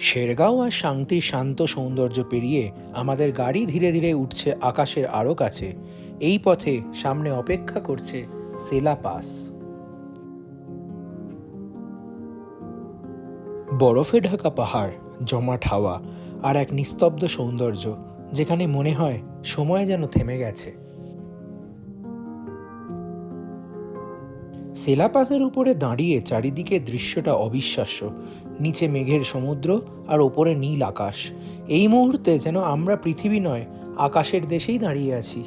শেরগাঁও আর শান্তির শান্ত সৌন্দর্য পেরিয়ে আমাদের গাড়ি ধীরে ধীরে উঠছে আকাশের আরও কাছে। এই পথে সামনে অপেক্ষা করছে সেলা পাস। বরফে ঢাকা পাহাড়, জমাট হাওয়া আর এক নিস্তব্ধ সৌন্দর্য যেখানে মনে হয় সময় যেন থেমে গেছে। সেলাপাসের উপরে দাঁড়িয়ে চারিদিকে দৃশ্যটা অবিশ্বাস্য। নিচে মেঘের সমুদ্র আর ওপরে নীল আকাশ। এই মুহূর্তে যেন আমরা পৃথিবী নয়, আকাশের দেশেই দাঁড়িয়ে আছি।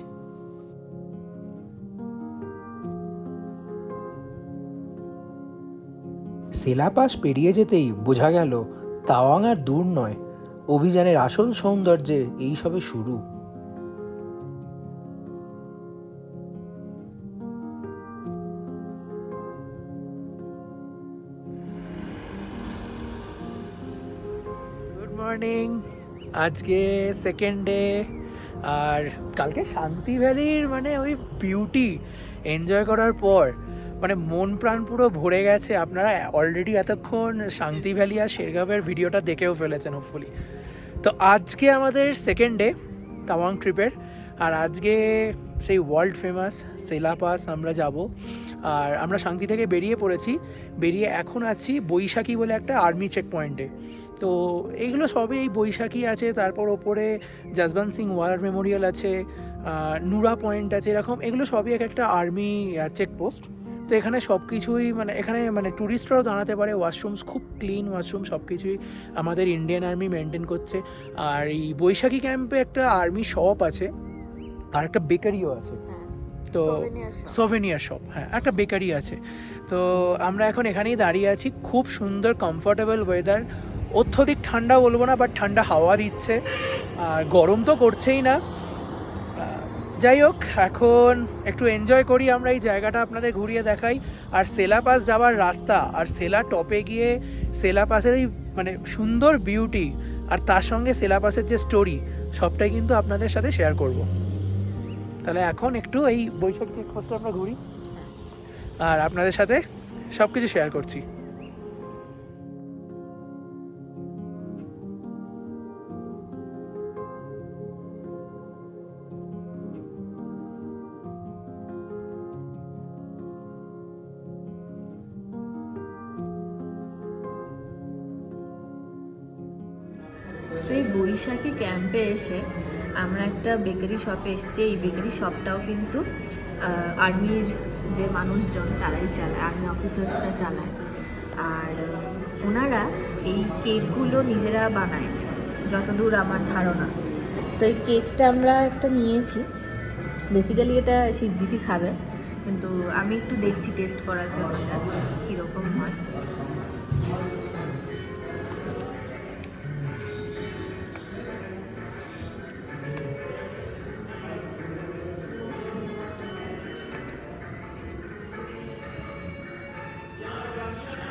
সেলাপাস পেরিয়ে যেতেই বোঝা গেল, তাওয়াং আর দূর নয়। অভিযানের আসল সৌন্দর্যের এইসবে শুরু। আজকে সেকেন্ড ডে আর কালকে শান্তি ভ্যালির মানে ওই বিউটি এনজয় করার পর মানে মন প্রাণ পুরো ভরে গেছে। আপনারা অলরেডি এতক্ষণ শান্তি ভ্যালি আর শেরগাঁওয়ের ভিডিওটা দেখেও ফেলেছেন হোপফুলি তো আজকে আমাদের সেকেন্ড ডে তাওয়াং ট্রিপের আর আজকে সেই ওয়ার্ল্ড ফেমাস সেলা পাস আমরা যাব। আর আমরা শান্তি থেকে বেরিয়ে পড়েছি। বেরিয়ে এখন আছি বৈশাখী বলে একটা আর্মি চেক পয়েন্টে তো এইগুলো সবই এই বৈশাখী আছে তারপর ওপরে জসবন্ত সিং ওয়ার মেমোরিয়াল আছে নুরা পয়েন্ট আছে এরকম এগুলো সবই এক একটা আর্মি চেকপোস্ট। তো এখানে সব কিছুই মানে এখানে মানে ট্যুরিস্টরাও দাঁড়াতে পারে ওয়াশরুমস খুব ক্লিন ওয়াশরুম সব কিছুই আমাদের ইন্ডিয়ান আর্মি মেনটেন করছে। আর এই বৈশাখী ক্যাম্পে একটা আর্মি শপ আছে আর একটা বেকারিও আছে। তো সোভেনিয়ার শপ হ্যাঁ একটা বেকারি আছে। তো আমরা এখন এখানেই দাঁড়িয়ে আছি খুব সুন্দর কমফোর্টেবল ওয়েদার অত্যধিক ঠান্ডা বলব না বাট ঠান্ডা হাওয়া দিচ্ছে। আর গরম তো করছেই না। যাই হোক, এখন একটু এনজয় করি আমরা এই জায়গাটা আপনাদের ঘুরিয়ে দেখাই। আর সেলা পাস যাওয়ার রাস্তা, আর সেলা টপে গিয়ে সেলা পাসের এই মানে সুন্দর বিউটি আর তার সঙ্গে সেলা পাসের যে স্টোরি সবটাই কিন্তু আপনাদের সাথে শেয়ার করব। তাহলে এখন একটু এই বৈশাখ চেকপোস্টটা আমরা ঘুরি। আর আপনাদের সাথে সব কিছু শেয়ার করছি। বৈশাখী ক্যাম্পে এসে আমরা একটা বেকারি শপে এসেছি। এই বেকারি শপটাও কিন্তু আর্মির যে মানুষজন তারাই চালায় আর্মি অফিসার্সরা চালায়। আর ওনারা এই কেকগুলো নিজেরা বানায়, যতদূর আমার ধারণা। তো এই কেকটা আমরা একটা নিয়েছি। বেসিক্যালি এটা শিবজিতি খাবে, কিন্তু আমি একটু দেখছি টেস্ট করার জন্য জাস্ট কীরকম হয়।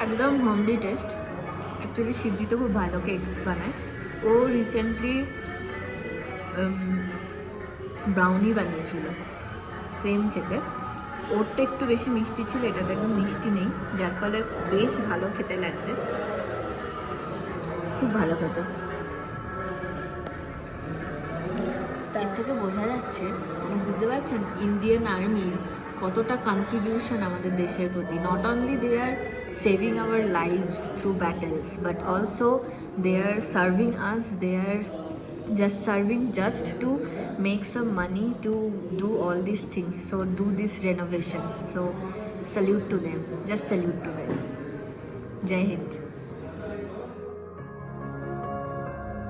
একদম হোমলি টেস্ট অ্যাকচুয়ালি সিদ্ধি তো খুব ভালো কেক বানায়। ও রিসেন্টলি ব্রাউনি বানিয়েছিল সেম খেতে। ওরটা একটু বেশি মিষ্টি ছিল, এটাতে একদম মিষ্টি নেই, যার ফলে বেশ ভালো খেতে লাগছে। খুব ভালো খেতে। তার থেকে বোঝা যাচ্ছে মানে বুঝতে পারছেন ইন্ডিয়ান আর্মির কতটা কন্ট্রিবিউশন আমাদের দেশের প্রতি। Not only they are saving our lives through battles, but also they are serving us, they are just serving just to make some money to do all these things, so do these renovations. So, salute to them, just salute to them. Jai Hind.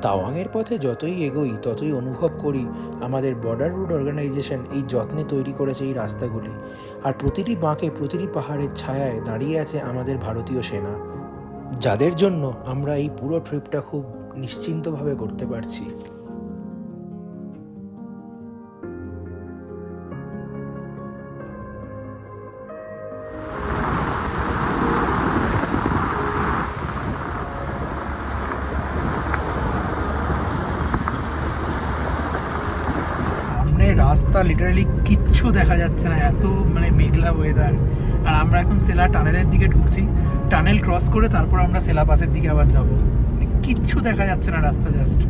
তাওয়াংয়ের পথে যতই এগোই, ততই অনুভব করি আমাদের border root organisation এই যত্নে তৈরি করেছে এই রাস্তাগুলি। আর প্রতিটি বাঁকে, প্রতিটি পাহাড়ের ছায়ায় দাঁড়িয়ে আছে আমাদের ভারতীয় সেনা। যাদের জন্য আমরা এই পুরো ট্রিপটা খুব নিশ্চিন্তভাবে করতে পারছি। রাস্তা লিটারালি কিচ্ছু দেখা যাচ্ছে না, এত মানে মেঘলা ওয়েদার আর আমরা এখন সেলা টানেলের দিকে ঢুকছি, টানেল ক্রস করে তারপর আমরা সেলা পাসের দিকে আবার যাব। কিচ্ছু দেখা যাচ্ছে না রাস্তা জাস্ট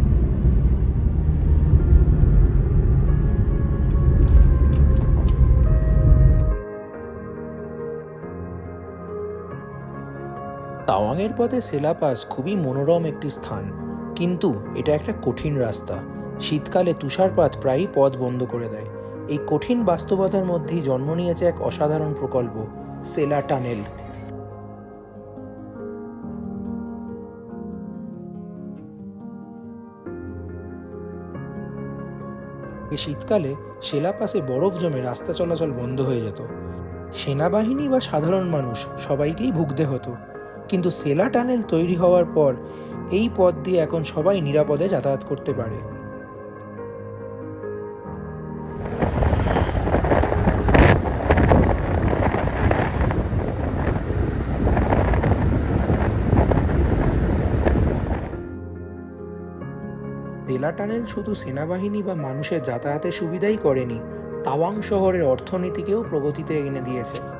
তাওয়াংয়ের পথে সেলাপাস খুবই মনোরম একটি স্থান, কিন্তু এটা একটা কঠিন রাস্তা। শীতকালে তুষারপাত প্রায়ই পথ বন্ধ করে দেয়। এই কঠিন বাস্তবতার মধ্যেই জন্ম নিয়েছে এক অসাধারণ প্রকল্প সেলা টানেল। শীতকালে সেলাপাসে বরফ জমে রাস্তা চলাচল বন্ধ হয়ে যেত। সেনাবাহিনী বা সাধারণ মানুষ সবাইকেই ভুগতে হতো। কিন্তু সেলা টানেল তৈরি হওয়ার পর এই পথ দিয়ে এখন সবাই নিরাপদে যাতায়াত করতে পারে। টানেল শুধু সেনাবাহিনী বা মানুষের যাতায়াতের সুবিধাই করেনি তাওয়াং শহরের অর্থনীতিকেও প্রগতিতে এনে দিয়েছে।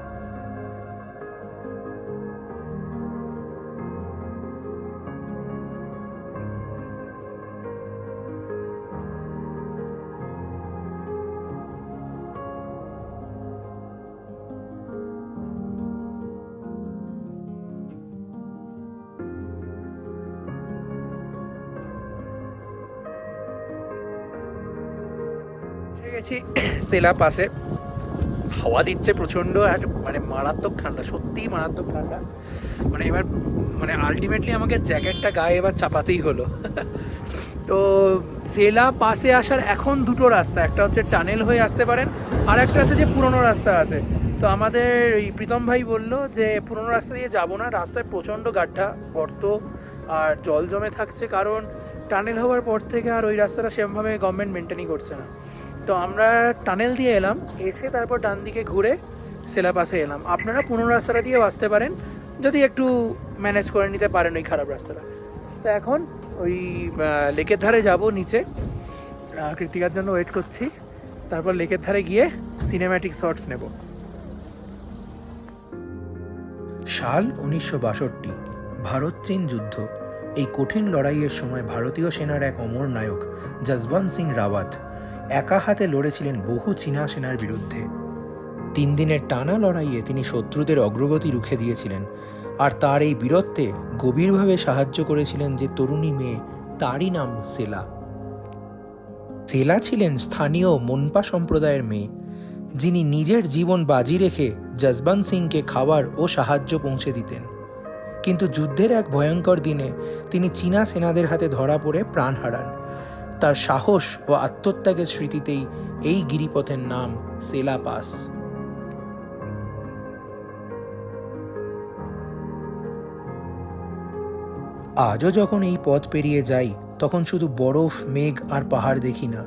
এসে গেছি সেলা পাশে হাওয়া দিচ্ছে প্রচণ্ড আর মানে মারাত্মক ঠান্ডা, সত্যিই মারাত্মক ঠান্ডা। মানে এবার মানে আলটিমেটলি আমাকে জ্যাকেটটা গায়ে এবার চাপাতেই হলো। তো সেলা পাশে আসার এখন দুটো রাস্তা, একটা হচ্ছে টানেল হয়ে আসতে পারেন, আর একটা আছে যে পুরনো রাস্তা আছে। তো আমাদের এই প্রীতম ভাই বলল যে, পুরনো রাস্তা দিয়ে যাব না, রাস্তায় প্রচণ্ড গাড্ডা গর্ত আর জল জমে থাকছে কারণ টানেল হওয়ার পর থেকে আর ওই রাস্তাটা সেরকমভাবে গভর্নমেন্ট মেনটেনই করছে না। তো আমরা টানেল দিয়ে এলাম, এসে তারপর ডান দিকে ঘুরে সেলা পাশে এলাম। আপনারা পুরনো রাস্তাটা দিয়ে আসতে পারেন, যদি একটু ম্যানেজ করে নিতে পারেন ওই খারাপ রাস্তাটা। তো এখন ওই লেকের ধারে যাব নিচে। কৃতিকার জন্য ওয়েট করছি। তারপর লেকের ধারে গিয়ে সিনেম্যাটিক শর্টস নেব। সাল উনিশশো বাষট্টি, ভারত চীন যুদ্ধ। এই কঠিন লড়াইয়ের সময় ভারতীয় সেনার এক অমর নায়ক জসবন্ত সিং রাওয়াত। একা হাতে লড়েছিলেন বহু চীনা সেনার বিরুদ্ধে। তিন দিনের টানা লড়াইয়ে তিনি শত্রুদের অগ্রগতি রুখে দিয়েছিলেন, আর তার এই বীরত্বে গভীরভাবে সাহায্য করেছিলেন যে তরুণী মেয়ে, তারই নাম সেলা। সেলা ছিলেন স্থানীয় মনপা সম্প্রদায়ের মেয়ে, যিনি নিজের জীবন বাজি রেখে জসবন্ত সিংকে খাবার ও সাহায্য পৌঁছে দিতেন। কিন্তু যুদ্ধের এক ভয়ঙ্কর দিনে তিনি চীনা সেনাদের হাতে ধরা পড়ে প্রাণ হারান। তার সাহস ও আত্মত্যাগের স্মৃতিতেই এই গিরিপথের নাম সেলা পাস আজও যখন এই পথ পেরিয়ে যাই, তখন শুধু বরফ, মেঘ আর পাহাড় দেখি না।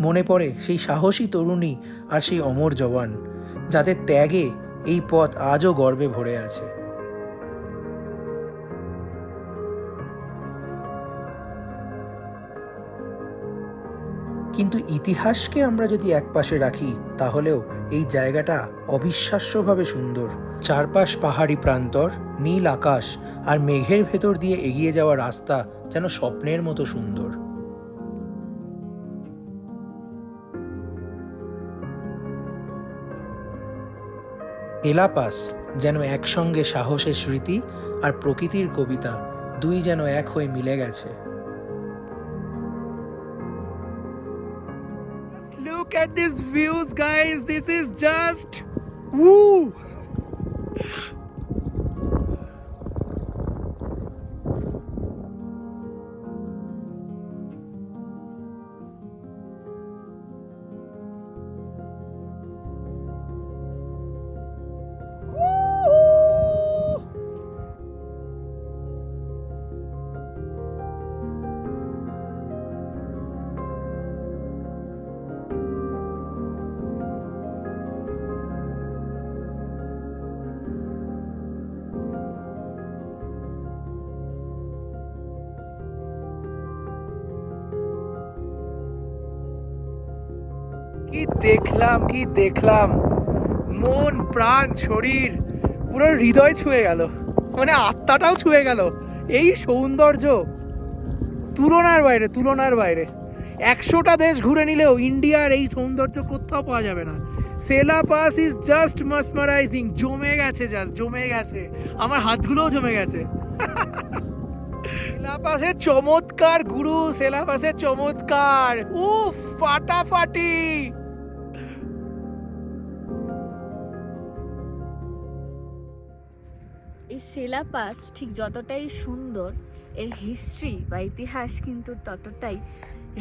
মনে পড়ে সেই সাহসী তরুণী আর সেই অমর জওয়ান, যাদের ত্যাগে এই পথ আজও গর্বে ভরে আছে। কিন্তু ইতিহাসকে আমরা যদি একপাশে রাখি, তাহলেও এই জায়গাটা অবিশ্বাস্যভাবে সুন্দর। চারপাশ পাহাড়ি প্রান্তর, নীল আকাশ আর মেঘের ভেতর দিয়ে এগিয়ে যাওয়া রাস্তা যেন স্বপ্নের মতো সুন্দর। এলাপাস যেন একসঙ্গে সাহসের স্মৃতি আর প্রকৃতির কবিতা, দুই যেন এক হয়ে মিলে গেছে। At these views, guys. This is just woo. দেখলাম কি দেখলাম? মন, প্রাণ, শরীর, পুরো হৃদয় ছুঁয়ে গেল। মানে আত্মাটাও ছুঁয়ে গেল। এই সৌন্দর্য তুলনার বাইরে তুলনার বাইরে। একশোটা দেশ ঘুরে নিলেও ইন্ডিয়ার এই সৌন্দর্য কোথাও পাওয়া যাবে না। Sela pass is just mesmerising জমে গেছে জাস্ট জমে গেছে। আমার হাতগুলোও জমে গেছে। সেলাপাসের চমৎকার গুরু সেলাপাসের চমৎকার। উফ, ফাটাফাটি। এই সেলাপাস ঠিক যতটাই সুন্দর, এর হিস্ট্রি বা ইতিহাস কিন্তু ততটাই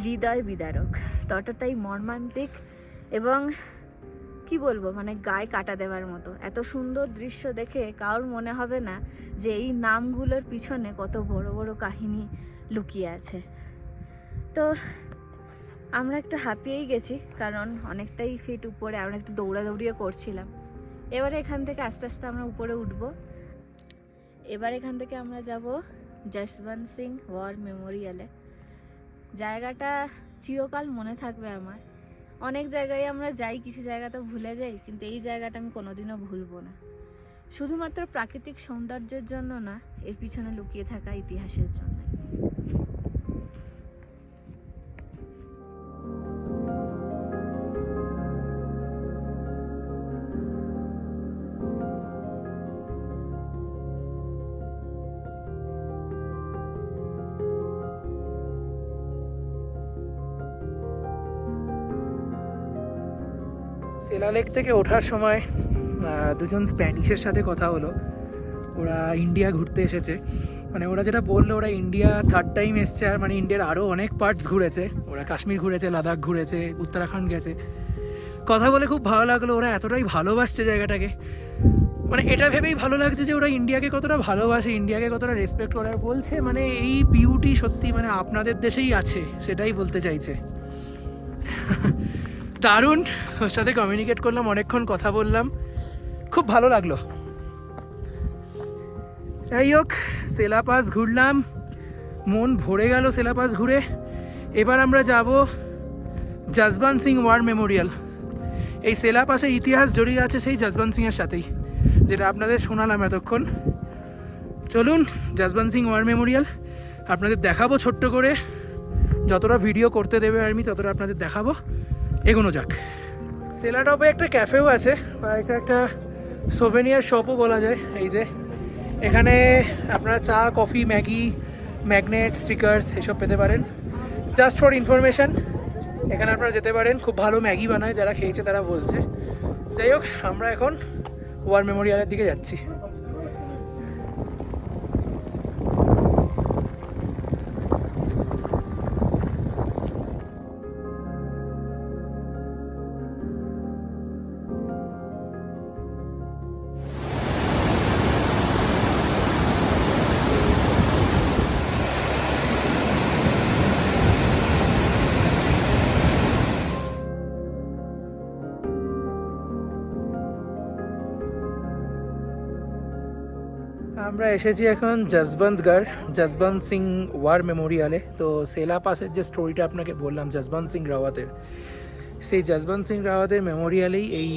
হৃদয় বিদারক, ততটাই মর্মান্তিক এবং কি বলব মানে গায়ে কাটা দেওয়ার মতো। এত সুন্দর দৃশ্য দেখে কারোর মনে হবে না যে এই নামগুলোর পিছনে কত বড় বড় কাহিনী লুকিয়ে আছে। তো আমরা একটু হাঁপিয়েই গেছি, কারণ অনেকটাই ফিট উপরে আমরা একটু দৌড়াদৌড়িও করছিলাম। এবারে এখান থেকে আস্তে আস্তে আমরা উপরে উঠবো। এবার এখান থেকে আমরা যাব যশবন্ত সিং ওয়ার মেমোরিয়ালে জায়গাটা চিরকাল মনে থাকবে আমার। অনেক জায়গায় আমরা যাই, কিছু জায়গা তো ভুলে যাই, কিন্তু এই জায়গাটা আমি কোনোদিনও ভুলবো না। শুধুমাত্র প্রাকৃতিক সৌন্দর্যের জন্য না, এর পিছনে লুকিয়ে থাকা ইতিহাসের জন্য সেলালেক থেকে ওঠার সময় দুজন স্প্যানিশের সাথে কথা হলো। ওরা ইন্ডিয়া ঘুরতে এসেছে। মানে ওরা যেটা বলল, ওরা ইন্ডিয়া থার্ড টাইম এসছে আর মানে ইন্ডিয়ার আরও অনেক পার্টস ঘুরেছে। ওরা কাশ্মীর ঘুরেছে, লাদাখ ঘুরেছে, উত্তরাখণ্ড গেছে। কথা বলে খুব ভালো লাগল, ওরা এতটাই ভালোবাসছে জায়গাটাকে। মানে এটা ভেবেই ভালো লাগছে যে ওরা ইন্ডিয়াকে কতটা ভালোবাসে, ইন্ডিয়াকে কতটা রেসপেক্ট করে। বলছে মানে এই বিউটি সত্যি মানে আপনাদের দেশেই আছে, সেটাই বলতে চাইছে। দারুণ। ওর সাথে কমিউনিকেট করলাম, অনেকক্ষণ কথা বললাম। খুব ভালো লাগল। যাই হোক সেলাপাস ঘুরলাম। মন ভরে গেল সেলাপাস ঘুরে। এবার আমরা যাব জসবন্ত সিং ওয়ার মেমোরিয়াল। এই সেলাপাসের ইতিহাস জড়িয়ে আছে সেই জসবন্ত সিংয়ের সাথেই, যেটা আপনাদের শোনালাম এতক্ষণ। চলুন জসবন্ত সিং ওয়ার মেমোরিয়াল, আপনাদের দেখাবো ছোট্ট করে। যতটা ভিডিও করতে দেবে আর্মি ততটা আপনাদের দেখাবো। এগোনো যাক। সেলাটপে একটা ক্যাফেও আছে এটা একটা সোভেনিয়ার শপও বলা যায়। এই যে, এখানে আপনারা চা কফি ম্যাগি ম্যাগনেট স্টিকার্স এসব পেতে পারেন। জাস্ট ফর ইনফরমেশান এখানে আপনারা যেতে পারেন। খুব ভালো ম্যাগি বানায় যারা খেয়েছে তারা বলছে। যাই হোক, আমরা এখন ওয়ার মেমোরিয়ালের দিকে যাচ্ছি। এসেছি এখন যশবন্তগড় যশবন্ত সিং ওয়ার মেমোরিয়ালে। তো সেলা পাসের যে স্টোরিটা আপনাকে বললাম যশবন্ত সিং রাওয়াতের, সেই যশবন্ত সিং রাওয়াতের মেমোরিয়ালেই এই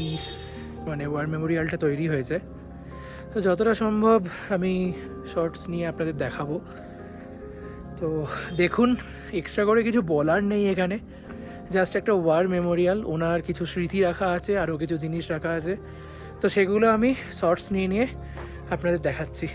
মানে ওয়ার মেমোরিয়ালটা তৈরি হয়েছে। তো যতটা সম্ভব আমি শর্টস নিয়ে আপনাদের দেখাবো। তো দেখুন এক্সট্রা করে কিছু বলার নেই এখানে। জাস্ট একটা ওয়ার মেমোরিয়াল, ওনার কিছু স্মৃতি রাখা আছে, আরও কিছু জিনিস রাখা আছে। তো সেগুলো আমি শর্টস নিয়ে নিয়ে আপনাদের দেখাচ্ছি।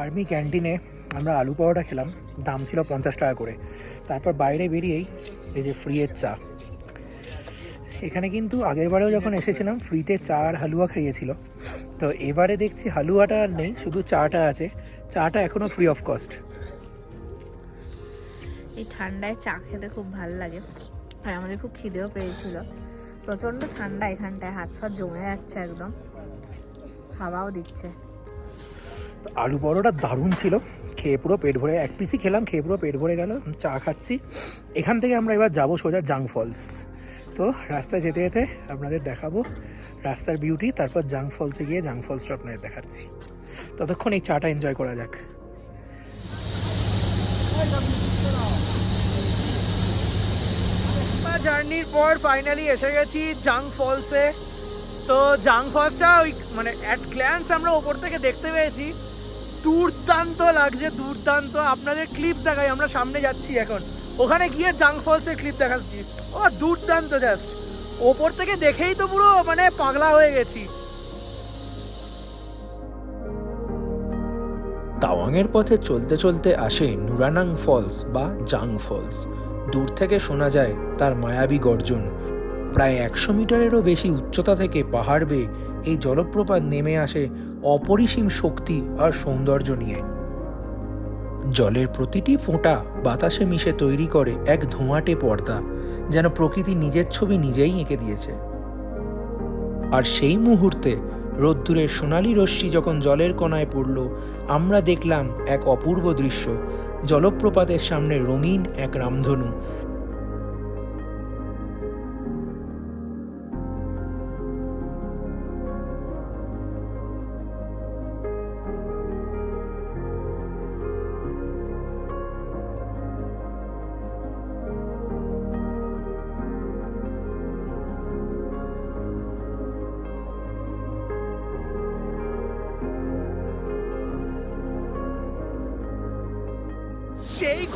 আর্মি ক্যান্টিনে আমরা আলু পরোটা খেলাম। দাম ছিল পঞ্চাশ টাকা করে। তারপর বাইরে বেরিয়েই এই যে ফ্রিয়ের চা। এখানে কিন্তু আগের বারেও যখন এসেছিলাম ফ্রিতে চা আর হালুয়া খাইয়েছিল। তো এবারে দেখছি হালুয়াটা আর নেই, শুধু চাটা আছে। চাটা এখনও ফ্রি অফ কস্ট এই ঠান্ডায় চা খেতে খুব ভালো লাগে। আর আমাদের খুব খিদেও পেয়েছিল। প্রচণ্ড ঠান্ডা এখানটায় হাত ফাত জমে যাচ্ছে একদম। হাওয়াও দিচ্ছে। আলু পরোটা দারুণ ছিল। খেয়ে পুরো পেট ভরে, এক পিসই খেলাম, খেয়ে পুরো পেট ভরে গেল চা খাচ্ছি। এখান থেকে আমরা এবার যাব সোজা জাং ফলস। তো রাস্তায় যেতে যেতে আপনাদের দেখাবো রাস্তার বিউটি তারপর জাং ফলসে গিয়ে জাং ফলসটা আপনাদের দেখাচ্ছি। ততক্ষণ এই চাটা এনজয় করা যাক। জার্নির পর ফাইনালি এসে গেছি জাং ফলসে। তো জাং ফলসটা ওই মানে অ্যাট গ্ল্যান্স আমরা ওপর থেকে দেখতে পেয়েছি। দুর্দান্ত লাগছে, দুর্দান্ত। আপনাদের ক্লিপ দেখাই, আমরা সামনে যাচ্ছি এখন। ওখানে গিয়ে জাং ফলসের ক্লিপ দেখাচ্ছি। ও, দুর্দান্ত জাস্ট ওপর থেকে দেখেই তো পুরো মানে পাগলা হয়ে গেছি। তাওয়াংয়ের পথে চলতে চলতে আসে নুরানাং ফলস বা জাং ফলস দূর থেকে শোনা যায় তার মায়াবী গর্জন। প্রায় একশো মিটারেরও বেশি উচ্চতা থেকে পাহাড় বেয়ে এই জলপ্রপাত নেমে আসে অপরিসীম শক্তি আর সৌন্দর্য নিয়ে। জলের প্রতিটি ফোঁটা বাতাসে মিশে তৈরি করে এক ধোঁয়াটে পর্দা, যেন প্রকৃতি নিজের ছবি নিজেই এঁকে দিয়েছে। আর সেই মুহূর্তে রোদ্দুরের সোনালি রশ্মি যখন জলের কণায় পড়ল, আমরা দেখলাম এক অপূর্ব দৃশ্য, জলপ্রপাতের সামনে রঙিন এক রামধনু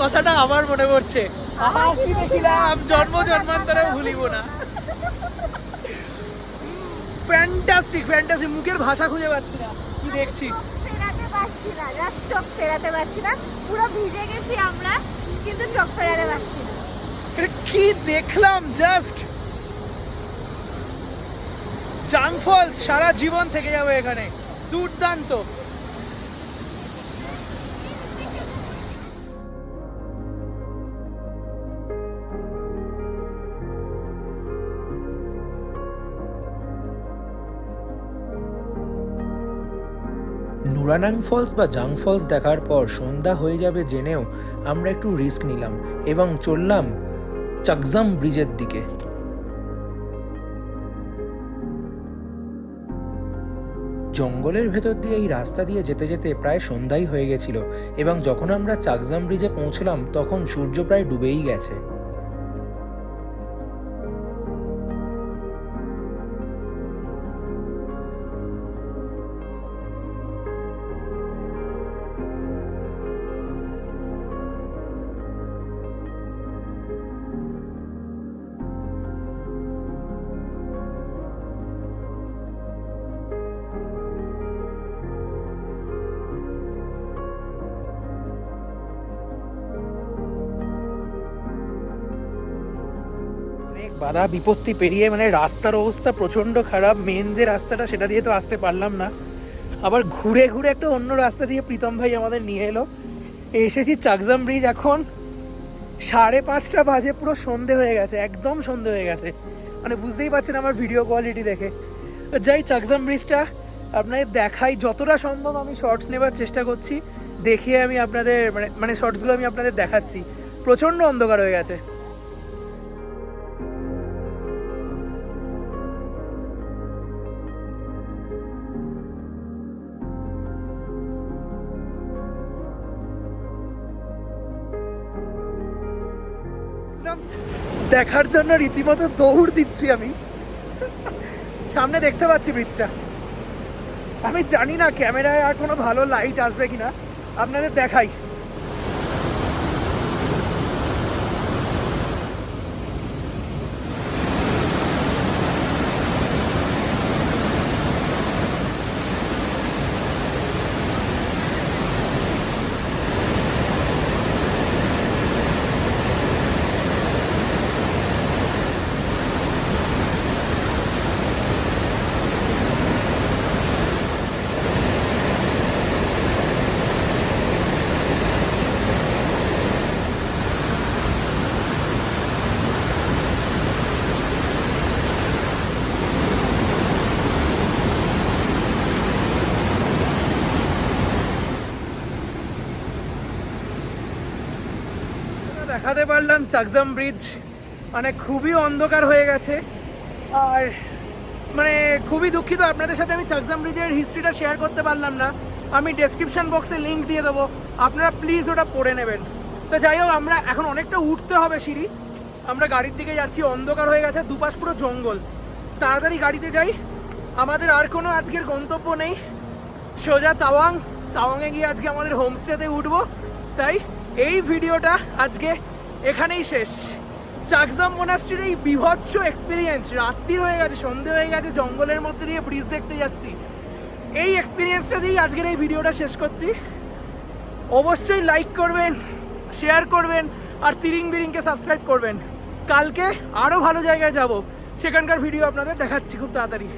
কথাটা আমার মনে পড়ছে। কি দেখিলাম? জন্ম জন্মান্তরেও ভুলিব না। ফ্যান্টাস্টিক ফ্যান্টাস্টিক মুখের ভাষা খুঁজে পাচ্ছি না। কি দেখছি? ফেরাতে পারছি না। জাস্ট চোখ ফেরাতে পারছি না। পুরো ভিজে গেছি আমরা কিন্তু চোখ ফেরাতে পারছি না। কি দেখলাম? জাস্ট সারা জীবন থেকে যাবে এখানে। দুর্দান্ত। নুরানাং ফলস বা জাং ফলস দেখার পর সন্ধ্যা হয়ে যাবে জেনেও আমরা একটু রিস্ক নিলাম এবং চললাম চাকজাম ব্রিজের দিকে। জঙ্গলের ভেতর দিয়ে এই রাস্তা দিয়ে যেতে যেতে প্রায় সন্ধ্যাই হয়ে গেছিল এবং যখন আমরা চাকজাম ব্রিজে পৌঁছলাম তখন সূর্য প্রায় ডুবেই গেছে। অনেক বাধা, বিপত্তি পেরিয়ে মানে রাস্তার অবস্থা প্রচণ্ড খারাপ মেন যে রাস্তাটা সেটা দিয়ে তো আসতে পারলাম না। আবার ঘুরে ঘুরে একটা অন্য রাস্তা দিয়ে প্রীতম ভাই আমাদের নিয়ে এলো। এসেছি চাকজাম ব্রিজ এখন। সাড়ে পাঁচটা বাজে, পুরো সন্ধে হয়ে গেছে, একদম সন্ধে হয়ে গেছে। মানে বুঝতেই পারছেন আমার ভিডিও কোয়ালিটি দেখে। যাই, চাকজাম ব্রিজটা আপনাদের দেখাই। যতটা সম্ভব আমি শর্টস নেবার চেষ্টা করছি। দেখিয়ে আমি আপনাদের মানে মানে শর্টসগুলো আমি আপনাদের দেখাচ্ছি। প্রচণ্ড অন্ধকার হয়ে গেছে। দেখার জন্য রীতিমতো দৌড় দিচ্ছি আমি। সামনে দেখতে পাচ্ছি ব্রিজটা আমি জানি না ক্যামেরায় আর কোনো ভালো লাইট আসবে কিনা। আপনাদের দেখাই। পারলাম চাকজাম ব্রিজ মানে খুবই অন্ধকার হয়ে গেছে। আর মানে খুবই দুঃখিত, আপনাদের সাথে আমি চাকজাম ব্রিজের হিস্ট্রিটা শেয়ার করতে পারলাম না। আমি ডেসক্রিপশন বক্সে লিঙ্ক দিয়ে দেবো, আপনারা প্লিজ ওটা পড়ে নেবেন। তো যাই হোক, আমরা এখন অনেকটা উঠতে হবে সিঁড়ি। আমরা গাড়ির দিকে যাচ্ছি, অন্ধকার হয়ে গেছে, দুপাশ পুরো জঙ্গল। তাড়াতাড়ি গাড়িতে যাই। আমাদের আর কোনো আজকের গন্তব্য নেই। সোজা তাওয়াং। তাওয়াংয়ে গিয়ে আজকে আমাদের হোমস্টেতে উঠবো। তাই এই ভিডিওটা আজকে এখানেই শেষ। চাকজাম মোনাস্ট্রির এই বিভৎস এক্সপিরিয়েন্স রাত্রির হয়ে গেছে, সন্ধে হয়ে গেছে, জঙ্গলের মধ্যে দিয়ে ব্রিজ দেখতে যাচ্ছি। এই এক্সপিরিয়েন্সটা দিয়েই আজকের এই ভিডিওটা শেষ করছি। অবশ্যই লাইক করবেন শেয়ার করবেন, আর তিরিং বিরিংকে সাবস্ক্রাইব করবেন। কালকে আরও ভালো জায়গায় যাব। সেখানকার ভিডিও আপনাদের দেখাচ্ছি খুব তাড়াতাড়ি।